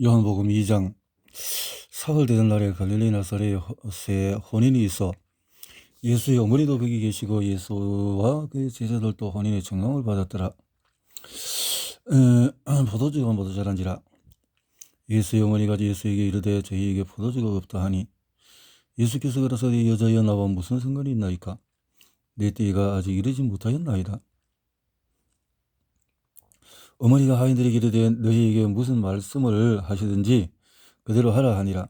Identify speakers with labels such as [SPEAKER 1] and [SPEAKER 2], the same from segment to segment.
[SPEAKER 1] 요한복음 2장 사흘 되던 날에 갈릴리 나사렛에 혼인이 있어 예수의 어머니도 거기 계시고 예수와 그 제자들도 혼인의 청강을 받았더라. 에, 포도주가 모두 자란지라 예수의 어머니가 예수에게 이르되 저희에게 포도주가 없다 하니 예수께서 그러서되 여자여 나와 무슨 상관이 있나이까 내 때가 아직 이르지 못하였나이다. 어머니가 하인들에게 이르되 너희에게 무슨 말씀을 하시든지 그대로 하라 하니라.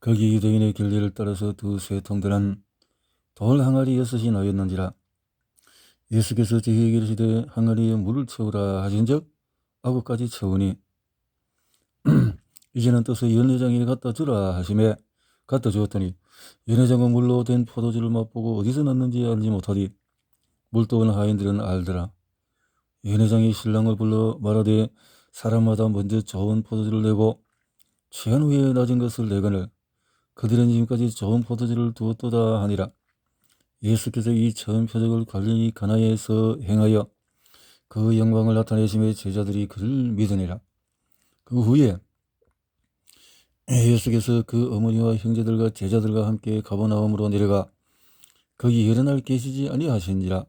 [SPEAKER 1] 거기 유대인의 결례를 따라서 두세 통들한 돌 항아리 여섯이 나였는지라. 예수께서 저희에게 이르시되 항아리에 물을 채우라 하신즉 아구까지 채우니 이제는 떠서 연회장에 갖다 주라 하심에 갖다 주었더니 연회장은 물로 된 포도주를 맛보고 어디서 났는지 알지 못하리 물도 온 하인들은 알더라. 연회장이 신랑을 불러 말하되 사람마다 먼저 좋은 포도주를 내고 취한 후에 낮은 것을 내거늘 그들은 지금까지 좋은 포도주를 두었도다 하니라. 예수께서 이 처음 표적을 갈릴리 가나에서 행하여 그 영광을 나타내심에 제자들이 그를 믿으니라. 그 후에 예수께서 그 어머니와 형제들과 제자들과 함께 가버나움으로 내려가 거기 여러 날 계시지 아니하신지라.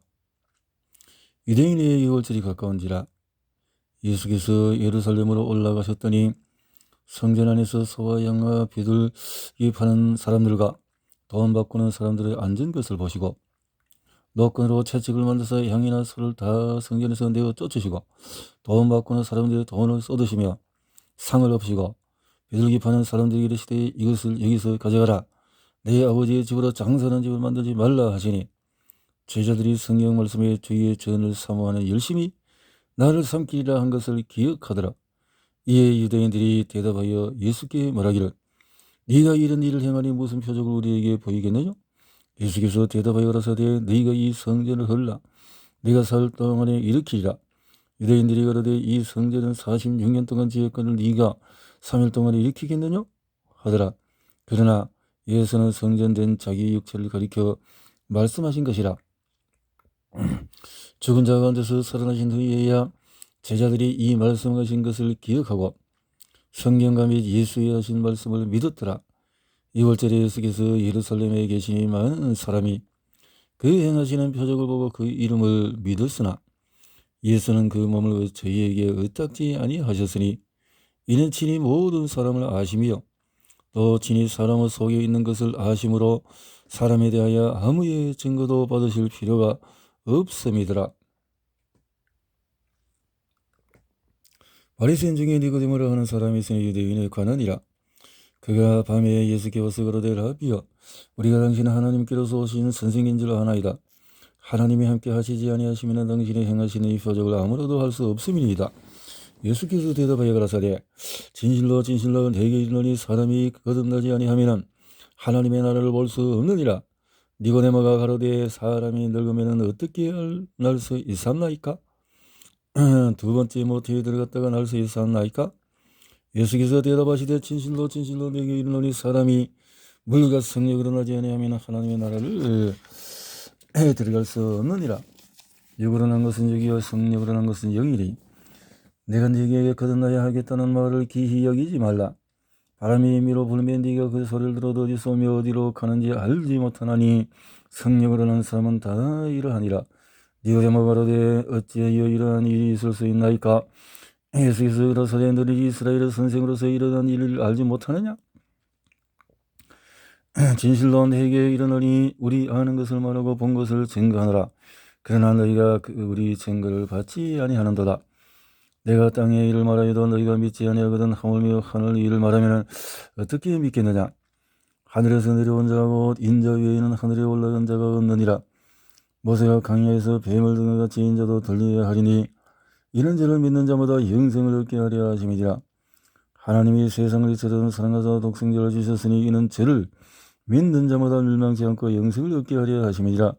[SPEAKER 1] 유대인의 유월절이 가까운지라 예수께서 예루살렘으로 올라가셨더니 성전 안에서 소와 양과 비둘기 파는 사람들과 돈 바꾸는 사람들의 앉은 것을 보시고 노끈으로 채찍을 만들어서 양이나 소를 다 성전에서 내어 쫓으시고 돈 바꾸는 사람들의 돈을 쏟으시며 상을 엎으시고 비둘기 파는 사람들이 이르시되 이것을 여기서 가져가라. 내 아버지의 집으로 장사하는 집을 만들지 말라 하시니 제자들이 성경 말씀에 주의 전을 사모하는 열심히 나를 삼키리라 한 것을 기억하더라. 이에 유대인들이 대답하여 예수께 말하기를 네가 이런 일을 행하니 무슨 표적을 우리에게 보이겠느냐? 예수께서 대답하여 가라사대 네가 이 성전을 헐라 네가 살 동안 에 일으키리라. 유대인들이 가라되 이 성전은 46년 동안 지었거늘 네가 3일 동안에 일으키겠느냐? 하더라. 그러나 예수는 성전된 자기 육체를 가리켜 말씀하신 것이라. 죽은 자가 앉아서 살아나신 후에야 제자들이 이 말씀하신 것을 기억하고 성경과 및 예수의 하신 말씀을 믿었더라. 2월절에 예수께서 예루살렘에 계시니 많은 사람이 그 행하시는 표적을 보고 그 이름을 믿었으나 예수는 그 몸을 저희에게 의탁지 아니하셨으니 이는 친히 모든 사람을 아심이요 또 친히 사람의 속에 있는 것을 아심으로 사람에 대하여 아무의 증거도 받으실 필요가 없음이더라. 바리새인 중에 니고디모라 하는 사람이 있으니 유대인의 관원이라. 그가 밤에 예수께 와서 그러되 라비여 우리가 당신 하나님께로서 오신 선생인 줄 아나이다. 하나님이 함께 하시지 아니하시면 당신이 행하시는 이 표적을 아무로도 할 수 없음이니이다. 예수께서 대답하여 가라사대 진실로 진실로 내게 이르노니 사람이 거듭나지 아니하면 하나님의 나라를 볼 수 없느니라. 니고데모가 가로되 사람이 늙으면 어떻게 날 수 있었나이까? 두 번째 모태에 들어갔다가 날 수 있었나이까? 예수께서 대답하시되 진실로 진실로 내게 이르노니 사람이 물과 성령으로 나지 아니하면 하나님의 나라를 에 들어갈 수 없느니라. 육으로 난 것은 육이요 성령으로 난 것은 영이리. 내가 네게 거듭나야 하겠다는 말을 기히 여기지 말라. 바람이 임의로 불면 네가 그 소리를 들어도 어디서 오며 어디로 가는지 알지 못하나니 성령으로 난 사람은 다 이러하니라. 니고데모 가로되 어찌하여 이러한 일이 있을 수 있나이까? 예수께서 이르사되 너희 이스라엘의 선생으로서 이러한 일을 알지 못하느냐? 진실로 내게 이르노니 우리 아는 것을 말하고 본 것을 증거하노라. 그러나 너희가 그 우리 증거를 받지 아니하는도다. 내가 땅의 일을 말하여도 너희가 믿지 아니하거든 하물며 하늘 일을 말하면 어떻게 믿겠느냐? 하늘에서 내려온 자가 곧 인자 외에는 하늘에 올라간 자가 없느니라. 모세가 강야에서 뱀을 등에 같이 인자도 들리게 하리니 이런 자를 믿는 자마다 영생을 얻게 하려 하심이니라. 하나님이 세상을 이처럼 사랑하사 독생자를 주셨으니 이는 저를 믿는 자마다 멸망치 않고 영생을 얻게 하려 하심이니라.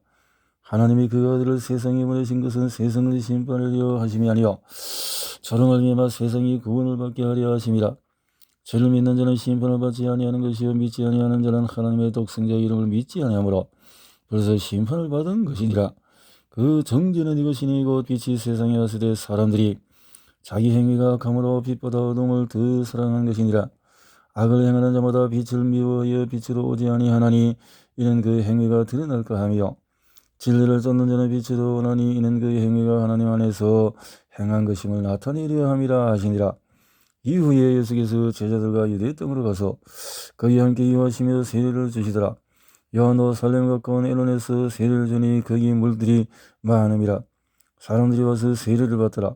[SPEAKER 1] 하나님이 그 아들을 세상에 보내신 것은 세상을 심판하려 하심이 아니요 저로 말미암아 세상이 구원을 받게 하려 하심이라. 저를 믿는 자는 심판을 받지 아니하는 것이요 믿지 아니하는 자는 하나님의 독생자 이름을 믿지 아니하므로 벌써 심판을 받은 것이니라. 그 정죄는 이것이니 곧 빛이 세상에 왔을 때 사람들이 자기 행위가 악함으로 빛보다 어둠을 더 사랑한 것이니라. 악을 행하는 자마다 빛을 미워하여 빛으로 오지 아니하나니 이는 그 행위가 드러날까 하며 진리를 쫓는 자는 빛으로 오나니 이는 그 행위가 하나님 안에서 행한 것임을 나타내려 함이라 하시니라. 이후에 예수께서 제자들과 유대 땅으로 가서 거기 함께 이와시며 세례를 주시더라. 요한도 살렘 가까운 에론에서 세례를 주니 거기 물들이 많음이라. 사람들이 와서 세례를 받더라.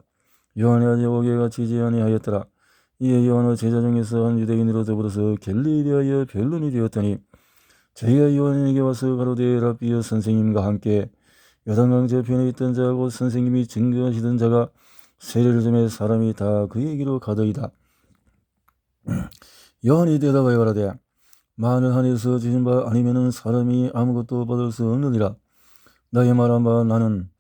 [SPEAKER 1] 요한이 아직 오게 같이 아니하였더라. 이에 요한의 제자 중에서 한 유대인으로 더불어서 갤리리하여 변론이 되었더니 저희가 요한에게 와서 가로되 라비어 선생님과 함께 요단강 저편에 있던 자하고 선생님이 증거하시던 자가 세례를 주매 사람이 다 그에게로 가더이다. 요한이 대답하여 가라되 만일 하늘에서 주신 바 아니면은 사람이 아무것도 받을 수 없느니라. 나의 말한 바 나는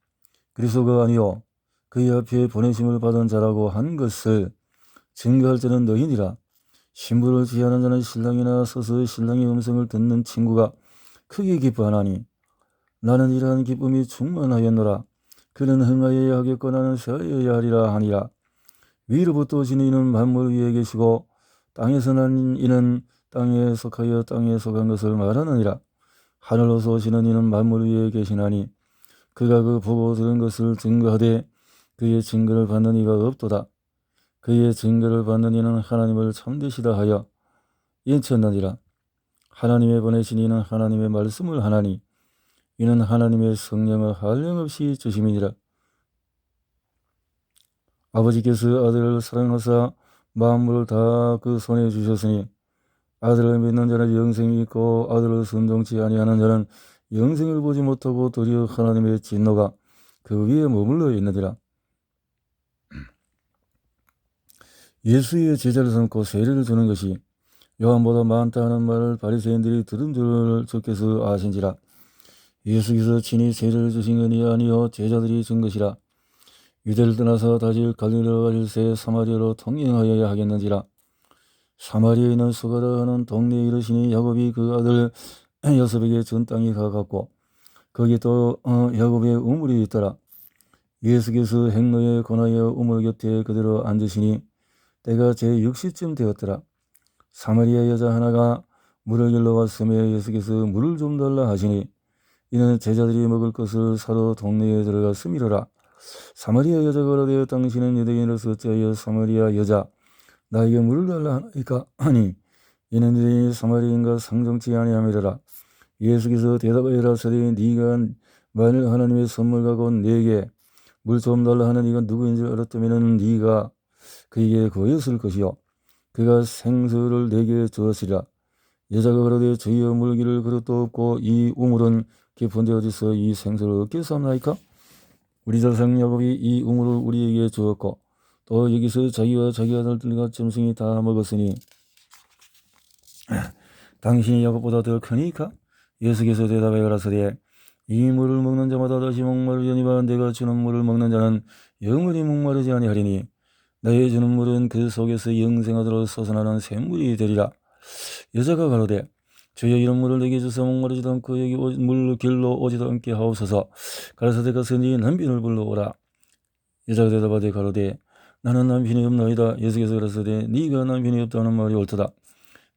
[SPEAKER 1] 그리스도가 아니요 그의 앞에 보내심을 받은 자라고 한 것을 증거할 자는 너희니라. 신부를 지하는 자는 신랑이나 서서 신랑의 음성을 듣는 친구가 크게 기뻐하나니 나는 이러한 기쁨이 충만하였노라. 그는 흥하여야 하겠고 나는 세하여야 하리라 하니라. 위로부터 오신 이는 만물 위에 계시고 땅에서 난 이는 땅에 속하여 땅에 속한 것을 말하느니라. 하늘로서 오시는 이는 만물 위에 계시나니 그가 그 보고 들은 것을 증거하되 그의 증거를 받는 이가 없도다. 그의 증거를 받는 이는 하나님을 참되시다 하여 인쳤느니라. 하나님의 보내신 이는 하나님의 말씀을 하나니 이는 하나님의 성령을 한량없이 주심이니라. 아버지께서 아들을 사랑하사 만물을 다 그 손에 주셨으니 아들을 믿는 자는 영생이 있고 아들을 순종치 아니하는 자는 영생을 보지 못하고 도리어 하나님의 진노가 그 위에 머물러 있느니라. 예수의 제자를 삼고 세례를 주는 것이 요한보다 많다 하는 말을 바리새인들이 들은 줄 주께서 아신지라. 예수께서 친히 세례를 주신 것이 아니요 제자들이 준 것이라. 유대를 떠나서 다시 갈릴리로 가실새 사마리아로 통행하여야 하겠는지라. 사마리아에 있는 수가라 하는 동네에 이르시니 야곱이 그 아들 여섭에게 전 땅이 가깝고 거기 또 어, 야곱의 우물이 있더라. 예수께서 행로에 권하여 우물 곁에 그대로 앉으시니 때가 제6시쯤 되었더라. 사마리아 여자 하나가 물을 길러 왔으며 예수께서 물을 좀 달라 하시니 이는 제자들이 먹을 것을 사러 동네에 들어갔음이로라. 사마리아 여자가 그러되 당신은 유대인으로서 어찌하여 사마리아 여자 나에게 물을 달라 하나이까 하니 이는 유대인이 사마리아인과 상정치 아니함이로라. 예수께서 대답하여라 서되 네가 만일 하나님의 선물과 곧 내게 물 좀 달라 하는 이가 누구인지 알았다면 네가 그에게 거였을 것이요 그가 생수를 내게 주었으리라 여자가 그러되 저희의 물기를 그릇도 없고 이 우물은 깊은데 어디서 이 생수를 얻게 삼나이까 우리 자상 야곱이 이 우물을 우리에게 주었고 또 여기서 자기와 자기 아들들과 짐승이 다 먹었으니 당신이 야곱보다 더 크니까 예수께서 대답하여 가라사대 이 물을 먹는 자마다 다시 목마르려니와 내가 주는 물을 먹는 자는 영원히 목마르지 아니하리니 너의 주는 물은 그 속에서 영생하도록 솟아나는 샘물이 되리라. 여자가 가로되 주여 이런 물을 내게 주서 목마르지도 않고 여기 물 길로 오지도 않게 하옵소서. 가라사대 가서 네 남편을 불러오라. 여자가 대답하되 가로되 나는 남편이 없나이다. 예수께서 가라사대 네가 남편이 없다는 말이 옳도다.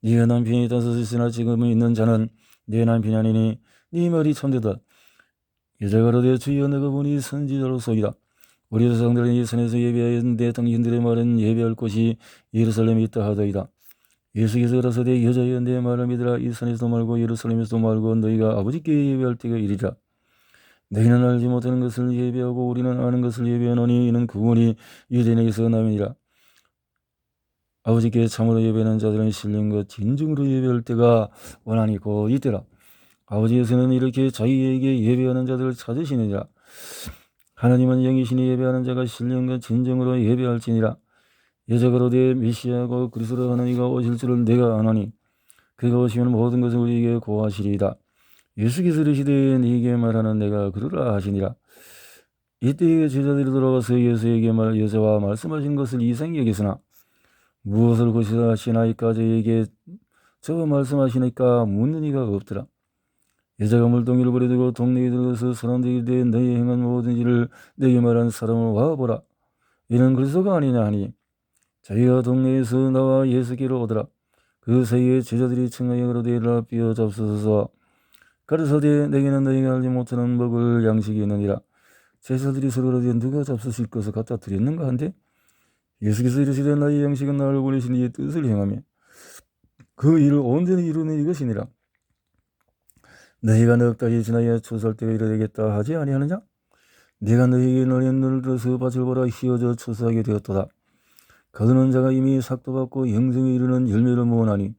[SPEAKER 1] 네가 남편이 다섯 있으나 지금 있는 자는 네 남편이 아니니 네 말이 참되다. 여자가 가로되 주여 내가 보니 선지자로 속이다. 우리 조상들은 이 산에서 예배하였는데 당신들의 말은 예배할 곳이 예루살렘에 있다 하더이다. 예수께서 그러서되 여자여 내 말을 믿으라 이 산에서도 말고 예루살렘에서도 말고 너희가 아버지께 예배할 때가 이리라. 너희는 알지 못하는 것을 예배하고 우리는 아는 것을 예배하노니 이는 그분이 유대인에게서 남이니라. 아버지께 참으로 예배하는 자들은 신령과 진정으로 예배할 때가 원하니 곧 이때라. 아버지께서는 이렇게 자기에게 예배하는 자들을 찾으시느니라. 하나님은 영이시니 예배하는 자가 신령과 진정으로 예배할지니라. 여자가 로 되 메시아고 그리스도 하는 이가 오실 줄을 내가 아노니 그가 오시면 모든 것을 우리에게 고하시리이다. 예수께서 이르시되 네게 말하는 내가 그러라 하시니라. 이때 제자들이 돌아가서 예수에게 말 여자와 말씀하신 것을 이상히 여겼으나 무엇을 고시하시나이까 저에게 저 말씀하시니까 묻는 이가 없더라. 여자가 물동이를 버려두고 동네에 들어가서 사람들이 내 너희 행한 모든 일을 내게 말한 사람을 와보라. 이는 그리스도가 아니냐 하니 자기가 동네에서 나와 예수께로 오더라. 그 사이에 제자들이 청하여 그러되 비어 잡수소서. 가르사대 내게는 너희가 알지 못하는 먹을 양식이 있느니라. 제자들이 서로 그러되 누가 잡수실 것을 갖다 드렸는가 한데 예수께서 이르시되 나의 양식은 나를 보내신 이의 뜻을 행하며 그 일을 온전히 이루는 이것이니라. 너희가 넉 달이 지나야 추수할 때가 이르되겠다 하지 아니하느냐? 내가 너희에게 너희 눈을 들어서 밭을 보라. 휘어져 추수하게 되었도다 거두는 자가 이미 삭도 받고 영생에 이르는 열매를 모으나니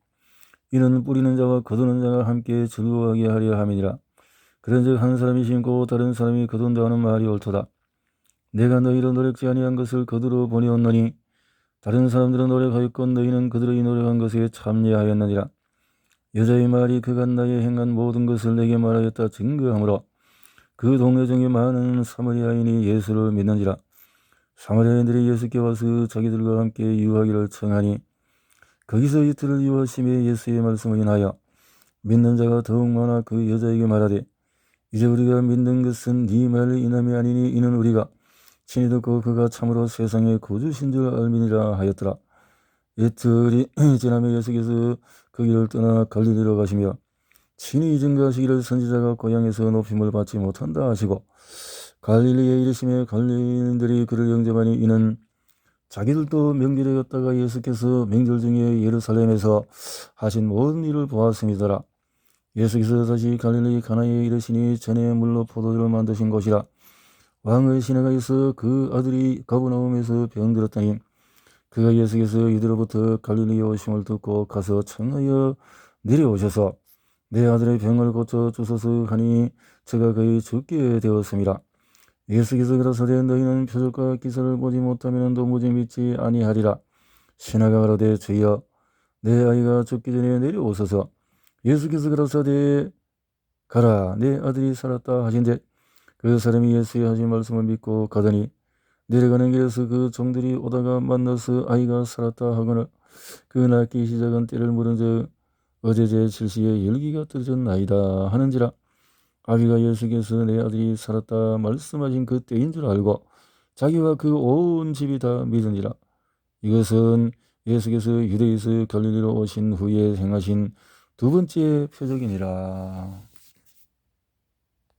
[SPEAKER 1] 이는 뿌리는 자와 거두는 자가 함께 즐거워하게 하려 함이니라. 그런즉 한 사람이 심고 다른 사람이 거둔다 하는 말이 옳도다. 내가 너희로 노력지 아니한 것을 거두러 보내었노니 다른 사람들은 노력하였건 너희는 그들의 노력한 것에 참여하였느니라. 여자의 말이 그간 나의 행한 모든 것을 내게 말하였다 증거하므로 그 동네 중에 많은 사마리아인이 예수를 믿는지라 사마리아인들이 예수께 와서 자기들과 함께 유하기를 청하니 거기서 이틀을 유하심에 예수의 말씀을 인하여 믿는 자가 더욱 많아 그 여자에게 말하되 이제 우리가 믿는 것은 네 말을 인함이 아니니 이는 우리가 친히 듣고 그가 참으로 세상의 구주신 줄 알미니라 하였더라. 이틀이 지나며 예수께서 그 길을 떠나 갈릴리로 가시며 친히 증거하시기를 선지자가 고향에서 높임을 받지 못한다 하시고 갈릴리에 이르시며 갈릴리인들이 그를 영접하니 이는 자기들도 명절에 였다가 예수께서 명절 중에 예루살렘에서 하신 모든 일을 보았음이더라. 예수께서 다시 갈릴리 가나에 이르시니 전에 물로 포도주를 만드신 곳이라 왕의 시내가 있어 그 아들이 가버나움에서 병들었다니 그가 예수께서 이들로부터 갈릴리에 오심을 듣고 가서 청하여 내려오셔서 내 아들의 병을 고쳐 주소서 하니 저가 거의 죽게 되었습니다. 예수께서 그러서되 너희는 표적과 기사를 보지 못하면 도무지 믿지 아니하리라. 신하가 가로되 주여 내 아이가 죽기 전에 내려오소서. 예수께서 그러서되 가라 내 아들이 살았다 하신데 그 사람이 예수의 하신 말씀을 믿고 가더니 내려가는 길에서 그 종들이 오다가 만나서 아이가 살았다 하거늘 그 낳기 시작은 때를 물은 적 어제 제 7시에 열기가 떨어졌나이다 하는지라 아비가 예수께서 내 아들이 살았다 말씀하신 그 때인 줄 알고 자기와 그 온 집이 다 믿으니라 이것은 예수께서 유대에서 갈릴리로 오신 후에 행하신 두 번째 표적이니라.